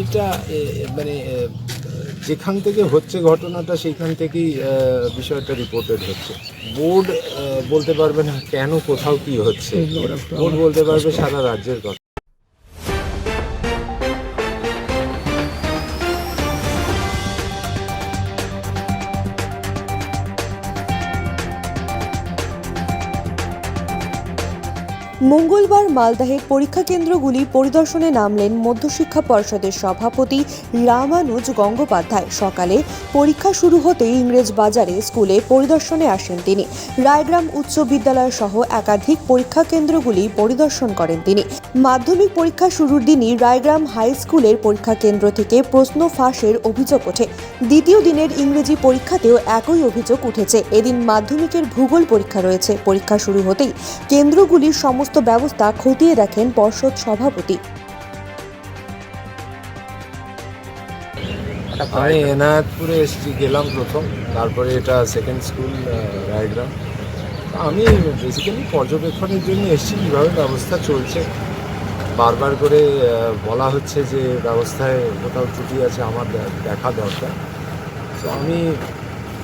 এটা মানে যেখান থেকে হচ্ছে ঘটনাটা সেখান থেকেই বিষয়টা রিপোর্টেড হচ্ছে। বোর্ড বলতে পারবে না কেন কোথাও কি হচ্ছে। বোর্ড বলতে পারবে সারা রাজ্যের কথা। মঙ্গলবার মালদাহের পরীক্ষা কেন্দ্রগুলি পরিদর্শনে নামলেন মধ্যশিক্ষা পর্ষদের সভাপতি রামানুজ গঙ্গোপাধ্যায়। সকালে পরীক্ষা শুরু হতেই ইংরেজ বাজারে স্কুলে পরিদর্শনে আসেন তিনি। রায়গ্রাম উচ্চ বিদ্যালয় সহ একাধিক পরীক্ষা কেন্দ্রগুলি পরিদর্শন করেন তিনি। মাধ্যমিক পরীক্ষা শুরুর দিনই রায়গ্রাম হাই স্কুলের পরীক্ষা কেন্দ্র থেকে প্রশ্ন ফাঁসের অভিযোগ ওঠে। দ্বিতীয় দিনের ইংরেজি পরীক্ষাতেও একই অভিযোগ উঠেছে। এদিন মাধ্যমিকের ভূগোল পরীক্ষা রয়েছে। পরীক্ষা শুরু হতেই কেন্দ্রগুলির সমস্ত ব্যবস্থা খতিয়ে দেখেন পর্ষদ সভাপতি। আমি এনায়তপুরে এসেছি, গেলাম প্রথম। তারপরে এটা সেকেন্ড স্কুল রায়গ্রাম। আমি বেসিক্যালি পর্যবেক্ষণের জন্য এসেছি, কীভাবে ব্যবস্থা চলছে। বারবার করে বলা হচ্ছে যে ব্যবস্থায় কোথাও ত্রুটি আছে, আমার দেখা দরকার। তো আমি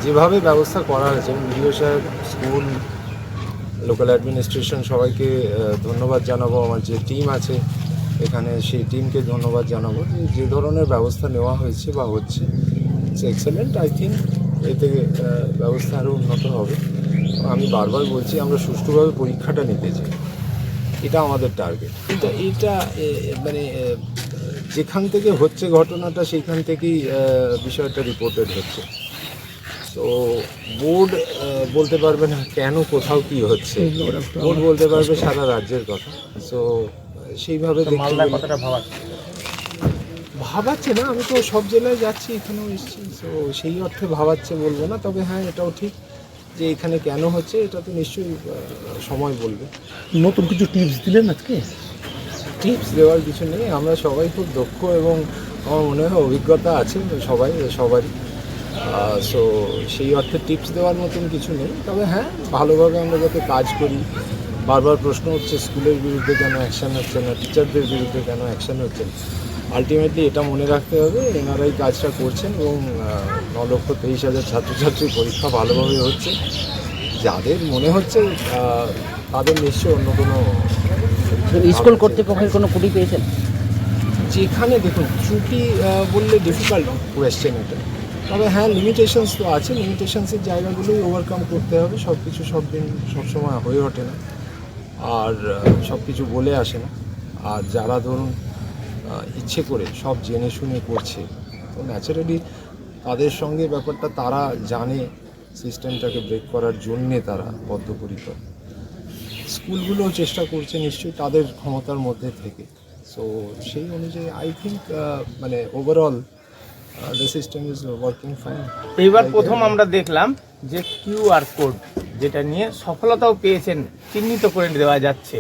যেভাবে ব্যবস্থা করা হয়েছে বিডিও সাহেব, স্কুল লোকাল অ্যাডমিনিস্ট্রেশন সবাইকে ধন্যবাদ জানাব আমার যে টিম আছে এখানে সেই টিমকে ধন্যবাদ জানাব যে যে ধরনের ব্যবস্থা নেওয়া হয়েছে বা হচ্ছে ইটস এক্সেলেন্ট আই থিঙ্ক এতে ব্যবস্থা আরও উন্নত হবে। আমি বারবার বলছি আমরা সুষ্ঠুভাবে পরীক্ষাটা নিতে চাই। এটা আমাদের টার্গেট এটা এটা মানে যেখান থেকে হচ্ছে ঘটনাটা সেইখান থেকেই বিষয়টা রিপোর্টেড হচ্ছে। তো বোর্ড বলতে পারবে না কেন কোথাও কি হচ্ছে। বোর্ড বলতে পারবে সারা রাজ্যের কথা। তো সেইভাবে কতটা ভাবাচ্ছে ভাবাচ্ছে না আমি তো সব জেলায় যাচ্ছি এখানেও এসেছি। তো সেই অর্থে ভাবাচ্ছে বলব না তবে হ্যাঁ এটাও ঠিক যে এখানে কেন হচ্ছে এটা তো নিশ্চয়ই সময় বলবে। নতুন কিছু টিপস দিলেন আজকে? টিপস দেওয়ার কিছু নেই আমরা সবাই খুব দক্ষ এবং আমার মনে হয় অভিজ্ঞতা আছে সবাই সবারই। সো সেই অর্থে টিপস দেওয়ার মতন কিছু নেই। তবে হ্যাঁ ভালোভাবে আমরা যাতে কাজ করি বারবার প্রশ্ন হচ্ছে স্কুলের বিরুদ্ধে কেন অ্যাকশন হচ্ছে না টিচারদের বিরুদ্ধে কেন অ্যাকশন হচ্ছে না? আলটিমেটলি এটা মনে রাখতে হবে এনারাই কাজটা করছেন এবং ন লক্ষ তেইশ হাজার ছাত্রছাত্রীর পরীক্ষা ভালোভাবে হচ্ছে। যাদের মনে হচ্ছে তাদের নিশ্চয়ই অন্য কোনো স্কুল কর্তৃপক্ষের কোনো কুড়ি পেয়েছেন? যেখানে দেখুন আহ, বললে ডিফিকাল্ট কোয়েশ্চেন এটা। তবে হ্যাঁ লিমিটেশনস তো আছে। লিমিটেশনসের জায়গাগুলোই ওভারকাম করতে হবে। সব কিছু সব দিন, সবসময় হয়ে ওঠে না। আর সব কিছু বলে আসে না। আর যারা ধরুন ইচ্ছে করে সব জেনে শুনে করছে, তো ন্যাচারালি তাদের সঙ্গে ব্যাপারটা তারা জানে সিস্টেমটাকে ব্রেক করার জন্যে তারা বদ্ধপরিকর। স্কুলগুলোও চেষ্টা করছে নিশ্চয়ই তাদের ক্ষমতার মধ্যে থেকে। সো সেই অনুযায়ী আই থিঙ্ক মানে ওভারঅল ওয়ার্কিং ফাইন এইবার প্রথম আমরা দেখলাম যে কিউআর কোড যেটা নিয়ে সফলতাও পেয়েছেন চিহ্নিত করে দেওয়া যাচ্ছে।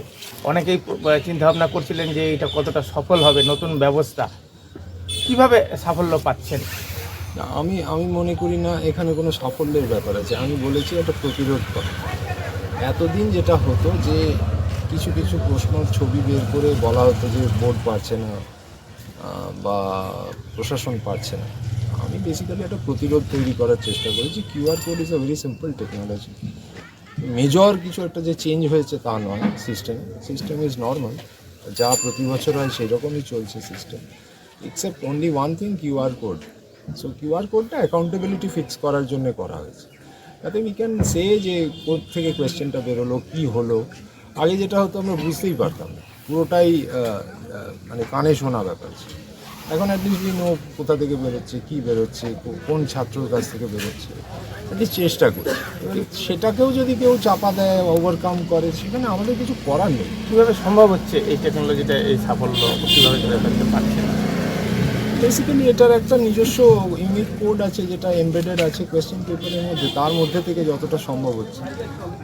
অনেকেই চিন্তা ভাবনা করছিলেন যে এটা কতটা সফল হবে নতুন ব্যবস্থা। কীভাবে সাফল্য পাচ্ছেন? না আমি আমি মনে করি না এখানে কোনো সাফল্যের ব্যাপার আছে। আমি বলেছি এটা প্রতিরোধ করা। এতদিন যেটা হতো যে কিছু কিছু প্রশ্ন ছবি বের করে বলা হতো যে বোর্ড পারছে না বা প্রশাসন পারছে না। আমি বেসিক্যালি একটা প্রতিরোধ তৈরি করার চেষ্টা করেছি QR code is a very simple technology major কিছু একটা যে চেঞ্জ হয়েছে তা নয় সিস্টেম সিস্টেম ইজ নর্মাল যা প্রতি বছর হয় সেরকমই চলছে system except only one thing QR code so QR কোডটা অ্যাকাউন্টেবিলিটি ফিক্স করার জন্য করা হয়েছে। তাতে উই ক্যান সে যে কোথ থেকে কোয়েশ্চেনটা বেরোলো, কী হলো? আগে যেটা হতো আমরা বুঝতেই পারতাম না। পুরোটাই মানে কানে শোনা ব্যাপার। এখন অ্যাটলিস্ট উই নো কোথা থেকে বেরোচ্ছে কী বেরোচ্ছে কোন ছাত্রর কাছ থেকে বেরোচ্ছে। অ্যাটলিস্ট চেষ্টা করি। সেটাকেও যদি কেউ চাপা দেয় ওভারকাম করে সেখানে আমাদের কিছু করার নেই। কীভাবে সম্ভব হচ্ছে এই টেকনোলজিটা এই সাফল্য কীভাবে ফেলতে পারছেন বেসিক্যালি এটার একটা নিজস্ব ইউনিক কোড আছে যেটা এমবেডেড আছে কোয়েশ্চেন পেপারের মধ্যে তার মধ্যে থেকে যতটা সম্ভব হচ্ছে।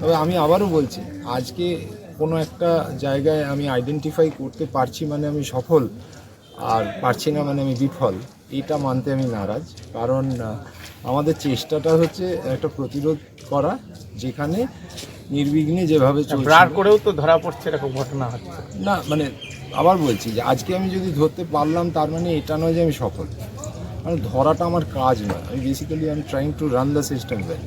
তবে আমি আবারও বলছি আজকে কোনো একটা জায়গায় আমি আইডেন্টিফাই করতে পারছি মানে আমি সফল আর পারছি না মানে আমি বিফল। এটা মানতে আমি নারাজ কারণ আমাদের চেষ্টাটা হচ্ছে একটা প্রতিরোধ করা যেখানে নির্বিঘ্নে যেভাবে ব্রার করেও তো ধরা পড়ছে এরকম ঘটনা হচ্ছে। না মানে আবার বলছি যে আজকে আমি যদি ধরতে পারলাম তার মানে এটা নয় যে আমি সফল। মানে ধরাটা আমার কাজ নয়। আমি বেসিক্যালি আমি trying to run the system well